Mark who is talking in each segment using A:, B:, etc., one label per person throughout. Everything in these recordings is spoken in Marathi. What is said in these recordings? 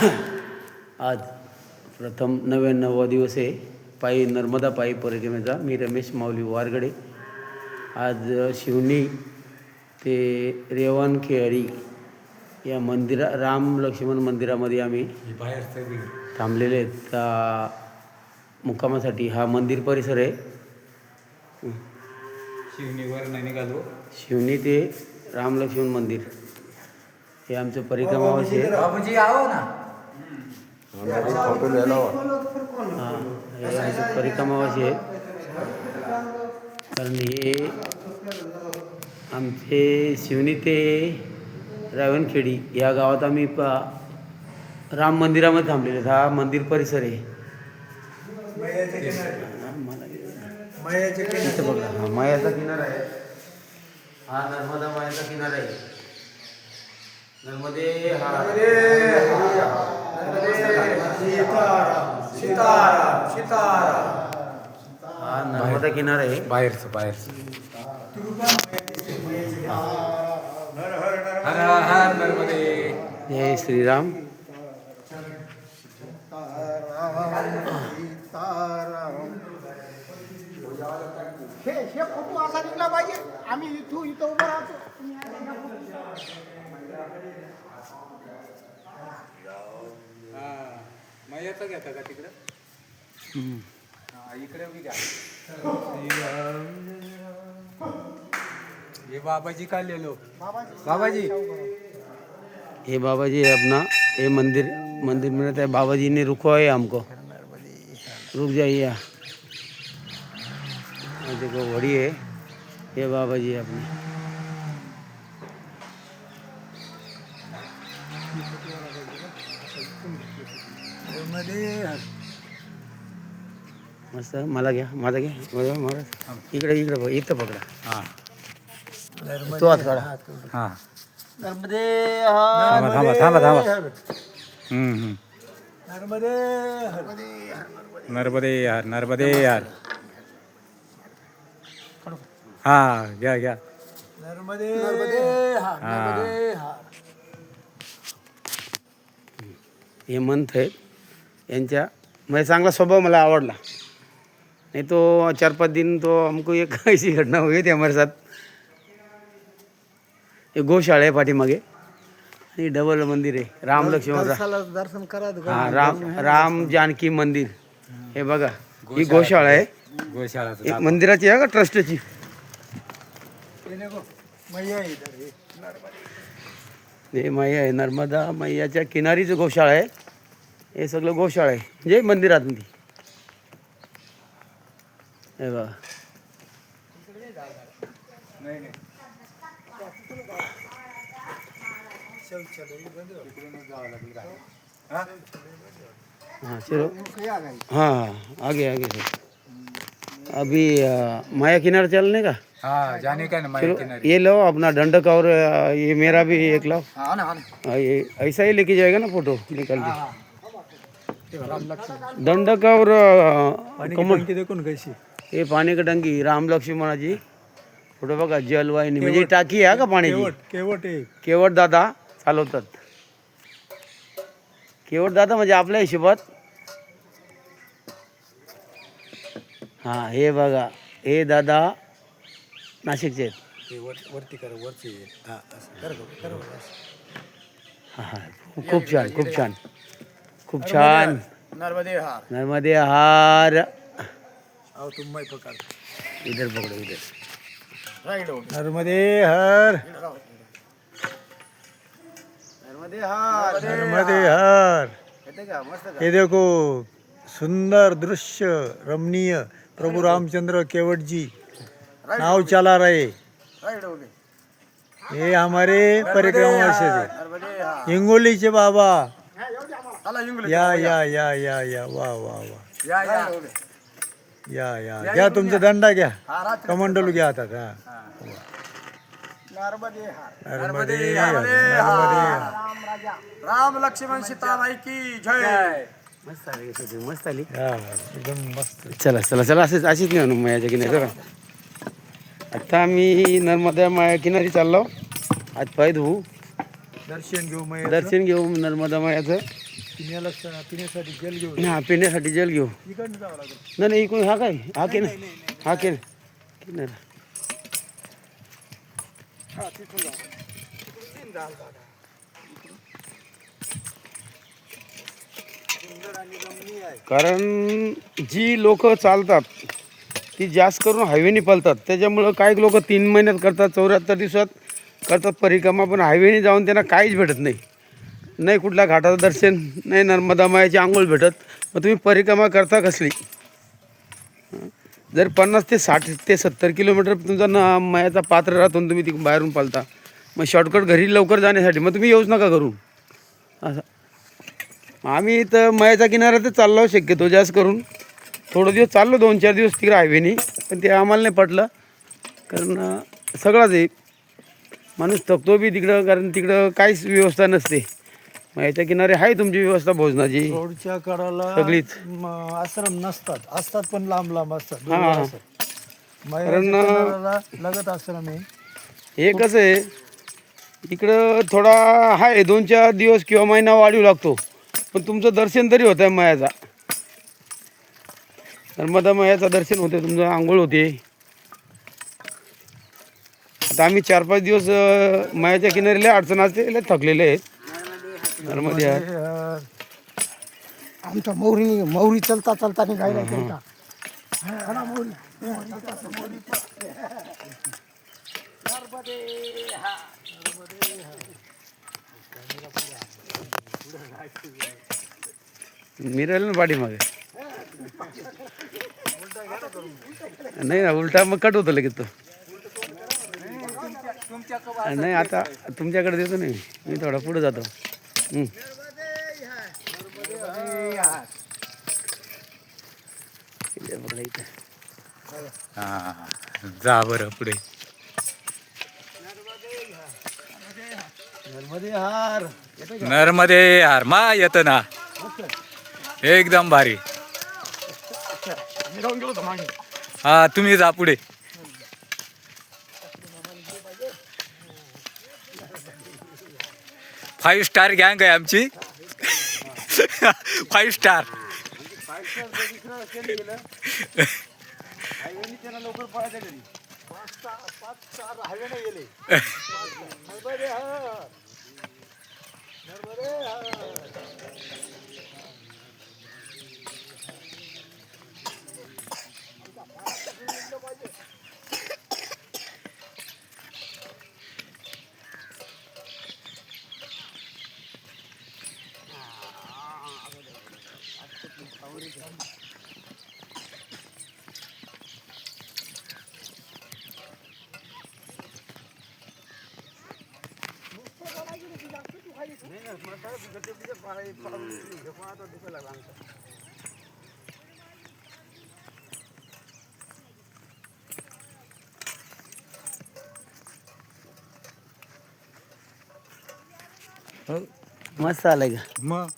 A: आज प्रथम नव्याण्णवा दिवस आहे. पायी नर्मदा पायी परिक्रमेचा. मी रमेश माऊली वारगडे. आज शिवणी ते रेवणखेडी या मंदिरा राम लक्ष्मण मंदिरामध्ये आम्ही थांबलेले आहेत. त्या मुक्कामासाठी हा मंदिर परिसर आहे.
B: शिवणीवर नाही निघालो.
A: शिवणी ते राम लक्ष्मण मंदिर. हे आमचं परिक्रमावासी आहे. हां हे आमचं परिक्रमावासी आहे. कारण हे आमचे शिवणी ते रावणखेडी या गावात आम्ही पा राम मंदिरामध्ये थांबलेले. हा मंदिर परिसर आहे. हा, इथं बघा. हा मायाचा किनारा आहे. हा नर्मदा मायाचा किनारा आहे. नर्मदे हा. हा नर्मदा किनारा आहे
B: बाहेरचं बाहेरचं हर हर नर्मदे
A: जय श्रीराम
C: हे हे फोटो असा निघला पाहिजे आम्ही इथून इथं उभं राहतो
A: हम्म.
B: ये बाबाजी का
C: बाबाजी
B: बाबाजी।
A: ये बाबा जी है अपना, ये मंदिर मंदिर में रहता है। बाबा जी ने रुको है हमको। रुक जाइए देखो, घड़ी है। ये बाबा जी है मस्त मला घ्या माझा घ्या इकडे इकडे बघ इथं पकडा.
B: हा.
A: तो हात काढा.
B: हा.
C: नर्मदे
B: थांबा थांबा थांबा थांबा. हम्म, हम्म.
C: नर्मदे
B: नर्मदे यार नर्मदे यार हा घ्या घ्या.
C: नर्मदे नर्मदे
B: हा.
A: हेमंत आहेत. यांच्या म्हणजे चांगला स्वभाव मला आवडला. नहीं तो चार पाँच दिन तो हमको एक ऐसी घटना हो गई थी हमारे साथ. एक गौशाळा आहे पाठीमागे. आणि डबल मंदिर आहे. राम लक्ष्मण
C: दर्शन करा.
A: हा राम राम जानकी मंदिर. हे बघा ही गौशाळा. आहे.
B: गोशाळाचं
A: एक मंदिराची आहे का? ट्रस्टची.
C: मैया आहे इधर हे.
A: हे मैया आहे नर्मदा मैयाच्या किनारीचं गौशाळा आहे. हे सगळं गौशाळा आहे म्हणजे मंदिरातमध्ये हे बघा हाँ चलो हाँ हाँ आगे आगे सर अभी माया किनारे चलने का
B: हा जाने का ना माया किनारे
A: ये लो अपना दंडक और ये मेरा भी एक लो
C: हा ना हाँ,
A: ये ऐसा ही लेके जाएगा ना फ़ोटो निकल के दंडक और अ, कमल
B: देखून कशी?
A: हे पाणी का टंकी राम लक्ष्मणाची फोटो बघा जलवाहिनी. म्हणजे टाकी आहे का पाण्याची
B: केवट
A: केवट दादा चालवतात. केवट दादा म्हणजे आपल्या हिशोबात. हा हे बघा हे दादा नाशिकचे आहेत.
B: वरती कर वरती. हा
A: हा हा. खूप छान खूप छान. खूप छान.
C: नर्मदे हार
A: नर्मदे हार
C: आओ तुम मैं पकड़.
A: इधर पकडो इधर.
C: राइट
B: नर्मदे हर
C: नर्मदे हार
B: नर्मदे हर
C: येते का? मस्त
B: ये देखो सुंदर दृश्य रमणीय. प्रभु रामचंद्र केवट जी नाव चला रहे.
C: हो
B: ये हमारे परिक्रमा से थे
C: नर्मदे
B: बाबा.
C: इंग्लिश
B: या या. या या या वा वा वा.
C: या या.
B: या या. घ्या तुमचा दंडा घ्या.
C: हा रात्री
B: कमंडलू घ्या आता हा.
C: नर्मदे हार.
B: नर्मदे नर्मदे
C: राम राजा. राम लक्ष्मण की जय.
A: मस्त आली कशी मस्त आली.
B: हा एकदम मस्त.
A: चला चला चला असेच अशीच नाही आणू मायाच्या किनारी बघा. आता आम्ही नर्मदा माया किनारी चाललो. आज पाय धुवू.
B: दर्शन घेऊ मग
A: दर्शन घेऊ नर्मदा मायाचं.
B: पिण्याला पिण्यासाठी जल घेऊन.
A: हा पिण्यासाठी जल घेऊ.
B: इकडनं जावं लागेल.
A: नाही नाही इकडून हा काय? हा के हा के किनारा
B: हा तिथून जावं तिकडून जाल दादा सुंदर आणि रमणीय आहे.
A: कारण जी लोक चालतात ती जास्त करून हायवेने पळतात त्याच्यामुळं काही लोक तीन महिन्यात करतात चौऱ्याहत्तर दिवसात करतात परिक्रमा पण हायवेने जाऊन त्यांना काहीच भेटत नाही. नाही कुठल्या घाटाचं दर्शन नाही नर्मदा मायाची आंघोळ भेटत. मग तुम्ही परिक्रमा करता कसली? जर पन्नास ते साठ ते सत्तर किलोमीटर तुमचा न मायाचा पात्र राहतो तुम्ही तिकडून बाहेरून पालता. मग शॉर्टकट घरी लवकर जाण्यासाठी मग तुम्ही येऊच नका करून असं. आम्ही तर मयाचा तर चाललो शक्यतो जास्त करून. थोडं दिवस चाललो दोन चार दिवस तिकडे हायवेनी पण ते आम्हाला नाही पटलं. कारण सगळाच आहे. माणूस थकतो बी तिकडं कारण तिकडं काहीच व्यवस्था नसते. मयाच्या किनारे आहे तुमची व्यवस्था भोजनाची?
B: रोडच्या कडाला
A: सगळीच.
B: म, आश्रम नसतात. असतात पण लांब लांब असतात.
A: हा.
B: किनाऱ्याला लगत आश्रम आहे.
A: हे कसं आहे? इकडं थोडा आहे दोन चार दिवस किंवा महिना वाढीव लागतो. पण तुमचं दर्शन तरी होतं आहे मयाचा नर्मदा मयाचं दर्शन होते तुमचं आंघोळ होते. आता आम्ही चार पाच दिवस अं, मयाच्या किनारीला अडचण असते लय थकलेले आहेत. नर्मदे आहे.
B: हे, अं,
C: आमच्या मौरी मौरी चलता चलता निघायला चलता चला मौरी.
A: मी राहिलो ना पाठीमागे. नाही ना उलटा मग कट होतं लगेच तो. नाही आता तुमच्याकडे देतो नाही मी थोडा पुढे जातो. हं. बघा इथं.
D: हा जा बरं पुढे.
B: नर्मदे हार.
D: नर्मदे मा येतं ना. एकदम भारी. हा तुम्ही जा पुढे. फाईव्ह स्टार गँग आहे आमची. फाईव्ह स्टार
A: मस्त आलंय का
B: मग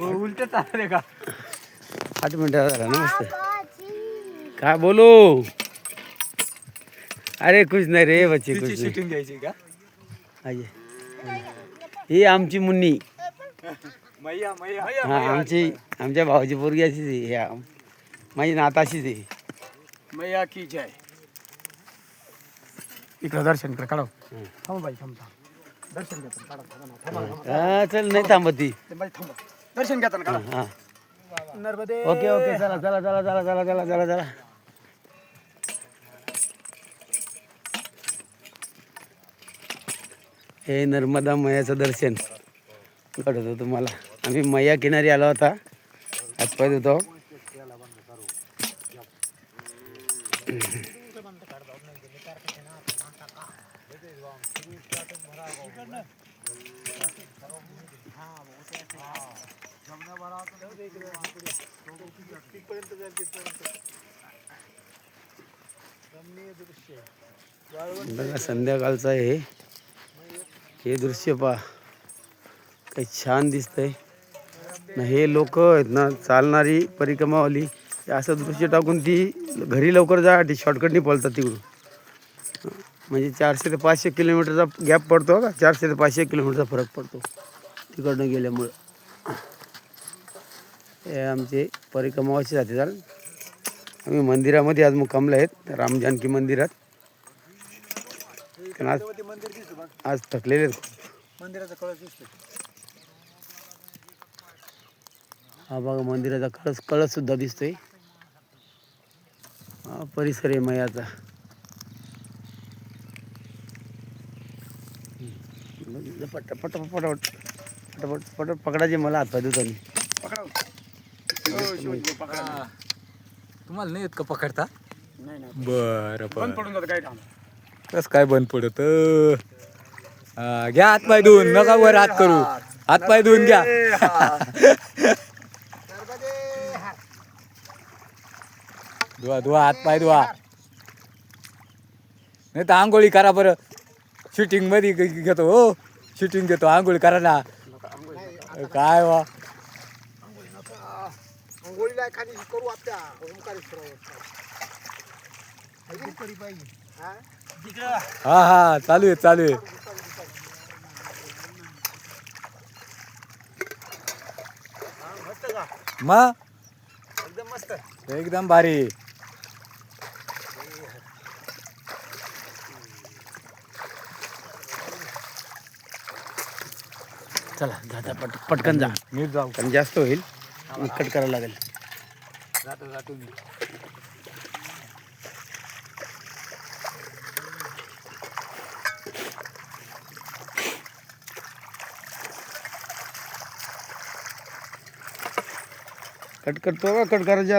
B: उलट चालले का।
A: आठ मिनिटं झाला ना मस्त काय बोलू? अरे कुछ नाही रे बच्चे कुछ नाही.
D: शूटिंग घ्यायची का?
A: आये. ही आमची मुन्नी.
D: मैया मैया
A: हा आमची आमच्या भावाची पोरगी अशीच आहे. ह्या माझी नात अशीच आहे.
C: मैया की जय? इकडं दर्शन कर काढव. थांब बाई थांब थांब. दर्शन घेताना काढा थांबा ना, थांबा.
A: हा चल नाही थांबत ती.
C: ते बाई थांबा. दर्शन घेताना
A: हा
C: काढा
A: हा.
C: नर्मदे.
A: ओके ओके चला चला चला चला चला चला चला चला. हे नर्मदा मैयाचं दर्शन. घडत होतं तुम्हाला. आम्ही मैया किनारी आलो होता. हातपाय होतो बघा संध्याकाळचा आहे. हे दृश्य पहा. काही छान दिसतंय. ना हे लोक आहेत ना चालणारी परिक्रमावाली हे असं दृश्य टाकून ती घरी लवकर जासाठी शॉर्टकटनी पळतात तिकडून. म्हणजे चारशे ते पाचशे किलोमीटरचा गॅप पडतो का? चारशे ते पाचशे किलोमीटरचा फरक पडतो तिकडनं गेल्यामुळं. हे आमचे परिक्रमावाचे जाते चाल आम्ही मंदिरामध्ये आज मुक्कामला आहेत राम जानकी मंदिरात. कारण आज
B: ते मंदिर दिसतं बघ.
A: आज थकलेले.
B: मंदिराचा कळस दिसतो
A: हा बघा मंदिराचा कळस कळस सुद्धा दिसतोय. हा परिसर आहे मयाचा. पट पट पट पट पट पकडायचे मला हातपाय धुतानी
D: तुम्हाला नाही येत का पकडता?
C: नाही नाही.
D: बरं बरं
C: पडून जातं काय काम
D: कस काय बंद पडत? हा, घ्या हात पाय धुवून नका वर हात करू. हात पाय धुवून घ्या. धुवा धुवा हात पाय धुवा. नाही तर आंघोळी करा बरं. शूटिंगमध्ये घेतो हो. शूटिंग घेतो आंघोळी करा ना. काय वा.
C: करू हा?
D: हा चालू आहे चालू आहे. मग
B: एकदम मस्त
D: एकदम भारी.
A: चला जा जा पट पटकन जा.
D: मी जाऊ.
A: कारण जास्त होईल कट करायला लागेल.
D: जातो जातो मी.
A: कट करतो का कट करायचे